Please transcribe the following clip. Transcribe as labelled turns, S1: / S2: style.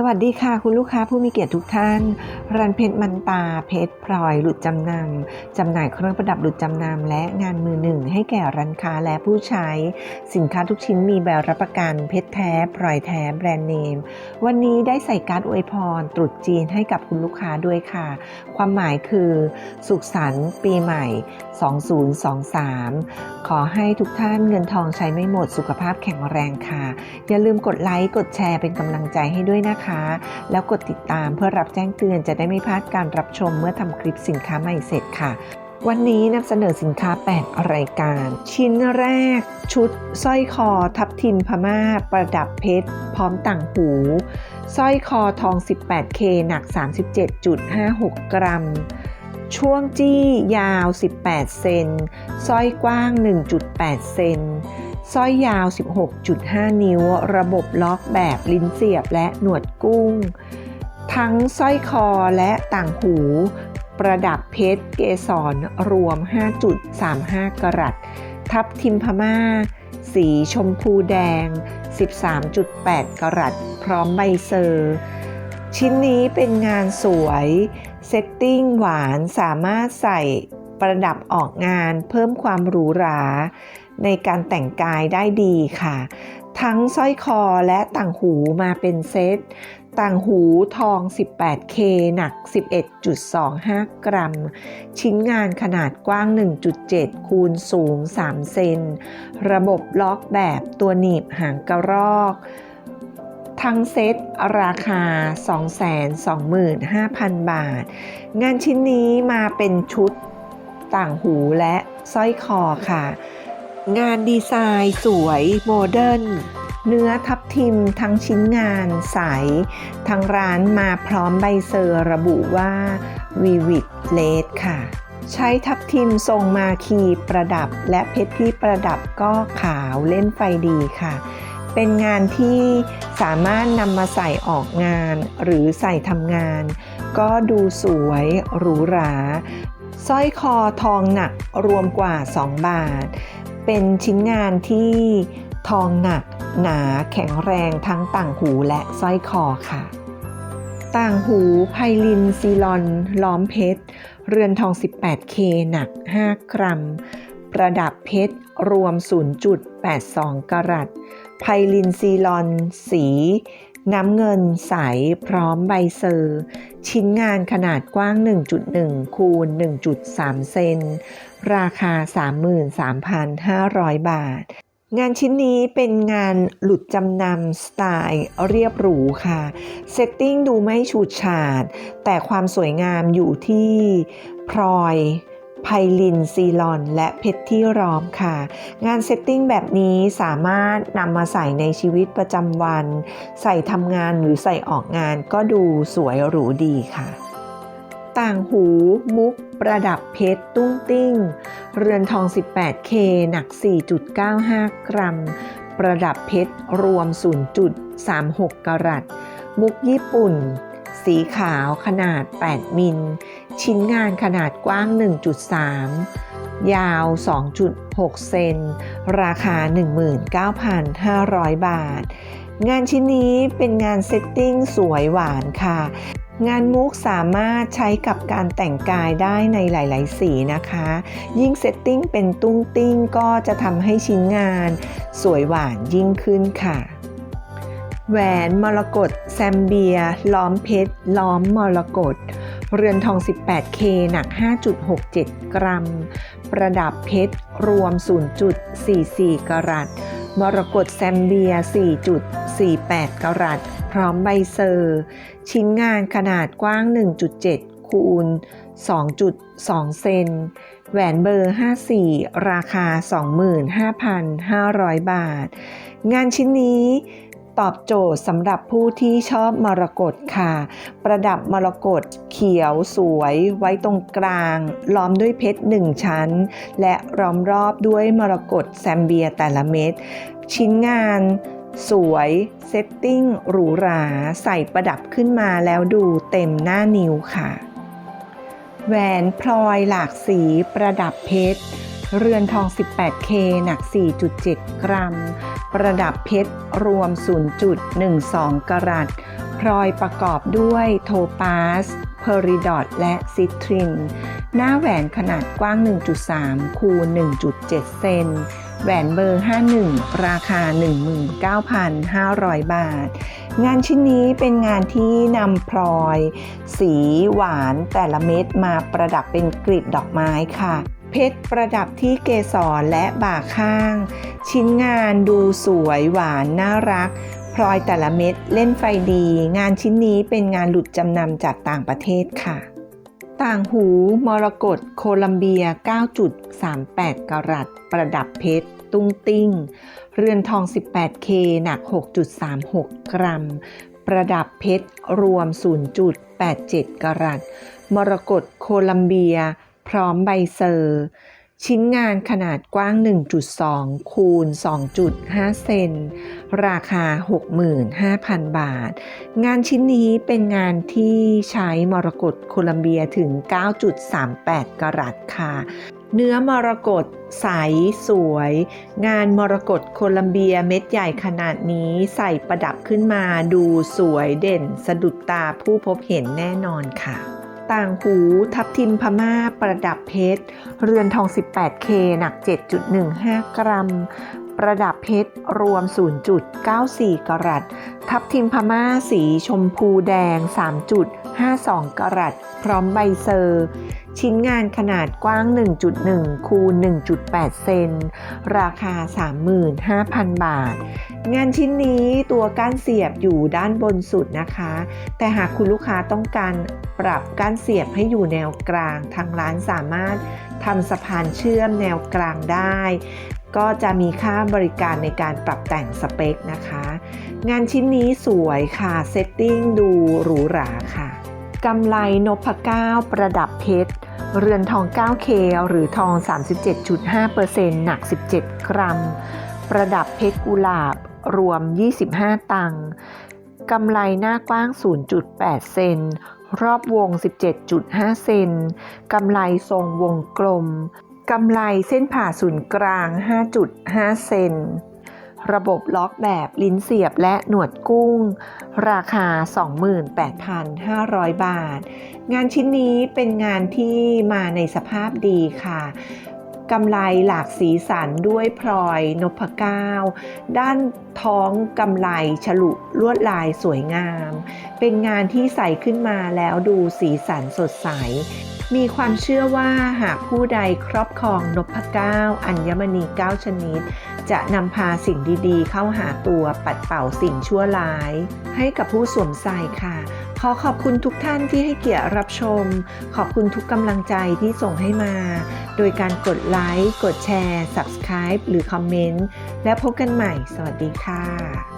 S1: สวัสดีค่ะ คุณลูกค้าผู้มีเกียรติทุกท่านร้านเพชรมันตาเพชรพลอย หลุดจำนำจำหน่ายเครื่องประดับหลุดจำนำและงานมือหนึ่ง ให้แก่ร้านค้าและผู้ใช้ สินค้าทุกชิ้นมีใบรับประกันเพชรแท้พลอยแท้แบรนด์เนม วันนี้ได้ใส่การ์ดอวยพร ตรุษจีนให้กับคุณลูกค้าด้วยค่ะ ความหมายคือ สุขสันต์ปีใหม่ 2023 ขอให้ทุกท่านเงินทองใช้ไม่หมดสุขภาพแข็งแรงค่ะ อย่าลืมกดไลค์กดแชร์เป็นกำลังใจให้ด้วยนะคะแล้วกดติดตามเพื่อรับแจ้งเตือนจะได้ไม่พลาดการรับชมเมื่อทำคลิปสินค้าใหม่เสร็จค่ะ วันนี้นำเสนอสินค้า 8 รายการ ชิ้นแรก ชุดสร้อยคอทับทิมพม่า ประดับเพชร พร้อมต่างหูสร้อยคอทอง 18K หนัก 37.56 กรัม ช่วงจี้ยาว 18 เซนสร้อยกว้าง 1.8 เซน สร้อยยาว 16.5 นิ้ว ระบบล็อกแบบลิ้นเสียบและหนวดกุ้ง ทั้งสร้อยคอและต่างหู ประดับเพชรเกสรรวม 5.35 กรัต ทับทิมพม่า สีชมพูแดง 13.8 กรัต พร้อมใบเซอร์ ชิ้นนี้เป็นงานสวย เซตติ้งหวานสามารถใส่ประดับออกงานเพิ่มความหรูหรา ในการแต่งกายได้ดีค่ะ ทั้งสร้อยคอและต่างหูมาเป็นเซต ต่างหูทอง 18K หนัก 11.25 กรัม ชิ้นงานขนาดกว้าง 1.7 คูณสูง 3 เซน ระบบล็อกแบบตัวหนีบหางกระรอกทั้งเซตราคา 225,000 บาท งานชิ้นนี้มาเป็นชุดต่างหูและสร้อยคอค่ะ งานดีไซน์สวยโมเดิร์นเนื้อทับทิมทั้งชิ้นงานใส ทางร้านมาพร้อมใบเซอร์ระบุว่าวีวิดเลดค่ะ ใช้ทับทิมทรงมาคีประดับ และเพชรที่ประดับก็ขาวเล่นไฟดีค่ะ เป็นงานที่สามารถนำมาใส่ออกงาน หรือใส่ทำงาน ก็ดูสวยหรูหราสร้อยคอทองหนักรวมกว่า 2 บาท เป็นชิ้นงานที่ทองหนัก หนาแข็งแรงทั้งต่างหูและสร้อยคอค่ะ ต่างหูไพลินซีลอน ล้อมเพชร เรือนทอง 18K หนัก 5 กรัม ประดับเพชร รวม 0.82 กรัตไพลินซีลอน สี น้ำเงินใสพร้อมใบเซอร์ ชิ้นงานขนาดกว้าง 1.1 คูณ 1.3 เซน ราคา 33,500 บาท งานชิ้นนี้เป็นงานหลุดจำนำสไตล์เรียบหรูค่ะ เซตติ้งดูไม่ฉูดฉาด แต่ความสวยงามอยู่ที่พลอย ไพลินซีลอน และเพชรที่ร้อมค่ะ งานเซตติ้งแบบนี้สามารถนำมาใส่ในชีวิตประจำวัน ใส่ทำงานหรือใส่ออกงานก็ดูสวยหรูดีค่ะ ต่างหูมุก ประดับเพชรตุ้งติ้ง เรือนทอง 18K หนัก 4.95 กรัม ประดับเพชรรวม 0.36 กรัตมุกญี่ปุ่น สีขาวขนาด 8 มิล ชิ้นงานขนาดกว้าง 1.3 ยาว 2.6 เซน ราคา 19,500 บาท งานชิ้นนี้เป็นงานเซตติ้งสวยหวานค่ะ งานมุกสามารถใช้กับการแต่งกายได้ในหลาย ๆ สีนะคะ ยิ่งเซตติ้งเป็นตุ้งติ้งก็จะทำให้ชิ้นงานสวยหวานยิ่งขึ้นค่ะแหวนมรกตแซมเบีย ล้อมเพชร ล้อมมรกต เรือนทอง 18K หนัก 5.67 กรัม ประดับเพชร รวม 0.44 กรัต มรกตแซมเบีย 4.48 กรัต พร้อมใบเซอร์ ชิ้นงานขนาดกว้าง 1.7 คูณ 2.2 เซน แหวนเบอร์ 54 ราคา 25,500 บาท งานชิ้นนี้ ตอบโจทย์สำหรับผู้ที่ชอบมรกตค่ะ ประดับมรกตเขียวสวยไว้ตรงกลาง ล้อมด้วยเพชรหนึ่งชั้น และล้อมรอบด้วยมรกตแซมเบียแต่ละเม็ดชิ้นงานสวยเซตติ้งหรูหราใส่ประดับขึ้นมาแล้วดูเต็มหน้านิ้วค่ะ แหวนพลอยหลากสีประดับเพชร เรือนทอง 18K หนัก 4.7 กรัม ประดับเพชรรวม 0.12 กรัตพลอยประกอบด้วยโทปาส เพอริดอตและซิตริน หน้าแหวนขนาดกว้าง 1.3 คูณ 1.7 เซน แหวนเบอร์ 51 ราคา 19,500 บาท งานชิ้นนี้เป็นงานที่นำพลอย สีหวานแต่ละเม็ดมาประดับเป็นกลีบดอกไม้ค่ะ เพชรประดับที่เกสรและบ่าข้าง ชิ้นงานดูสวยหวานน่ารัก พลอยแต่ละเม็ดเล่นไฟดี งานชิ้นนี้เป็นงานหลุดจำนำจากต่างประเทศค่ะ ต่างหูมรกตโคลัมเบีย 9.38 กรัตประดับเพชรตุ้งติ้ง เรือนทอง 18K หนัก 6.36 กรัม ประดับเพชรรวม 0.87 กรัตมรกตโคลัมเบีย พร้อมใบเซอร์ ชิ้นงานขนาดกว้าง 1.2 คูณ 2.5 เซน ราคา 65,000 บาท งานชิ้นนี้เป็นงานที่ใช้มรกตโคลัมเบียถึง 9.38 กรัตค่ะเนื้อมรกตใสสวย งานมรกตโคลัมเบียเม็ดใหญ่ขนาดนี้ใส่ประดับขึ้นมาดูสวยเด่น สะดุดตาผู้พบเห็นแน่นอนค่ะ ต่างหูทับทิมพม่าประดับเพชร เรือนทอง 18K หนัก 7.15 กรัม ประดับเพชรรวม 0.94 กรัต ทับทิมพม่าสีชมพูแดง 3.52 กรัต พร้อมใบเซอร์ ชิ้นงานขนาดกว้าง 1.1 คูณ 1.8 เซน ราคา 35,000 บาท งานชิ้นนี้ตัวก้านเสียบอยู่ด้านบนสุดนะคะ แต่หากคุณลูกค้าต้องการปรับก้านเสียบให้อยู่แนวกลาง ทางร้านสามารถทำสะพานเชื่อมแนวกลางได้ ก็จะมีค่าบริการในการปรับแต่งสเปคนะคะ งานชิ้นนี้สวยค่ะ เซตติ้งดูหรูหราค่ะกำไลนพเก้าประดับเพชรเรือนทอง 9K หรือทอง 37.5%หนัก 17 กรัม ประดับเพชรกุหลาบ รวม 25 ตังค์กำไรหน้ากว้าง 0.8 เซน รอบวง 17.5 เซน กำไรทรงวงกลม กำไรเส้นผ่าศูนย์กลาง 5.5 เซน ระบบล็อกแบบลิ้นเสียบและหนวดกุ้ง ราคา 28,500 บาท งานชิ้นนี้เป็นงานที่มาในสภาพดีค่ะ กำไรหลากสีสันด้วยพลอยนพเก้า ด้านท้องกำไรฉลุลวดลายสวยงาม เป็นงานที่ใส่ขึ้นมาแล้วดูสีสันสดใส มีความเชื่อว่าหากผู้ใดครอบครองนพเก้าอัญมณีเก้าชนิด จะนำพาสิ่งดีๆ เข้าหาตัวปัดเป่าสิ่งชั่วร้าย ให้กับผู้สวมใส่ค่ะ ขอขอบคุณทุกท่านที่ให้เกียรติรับชม ขอบคุณทุกกำลังใจที่ส่งให้มา โดยการกดไลค์ กดแชร์ Subscribe หรือคอมเมนต์ และพบกันใหม่ สวัสดีค่ะ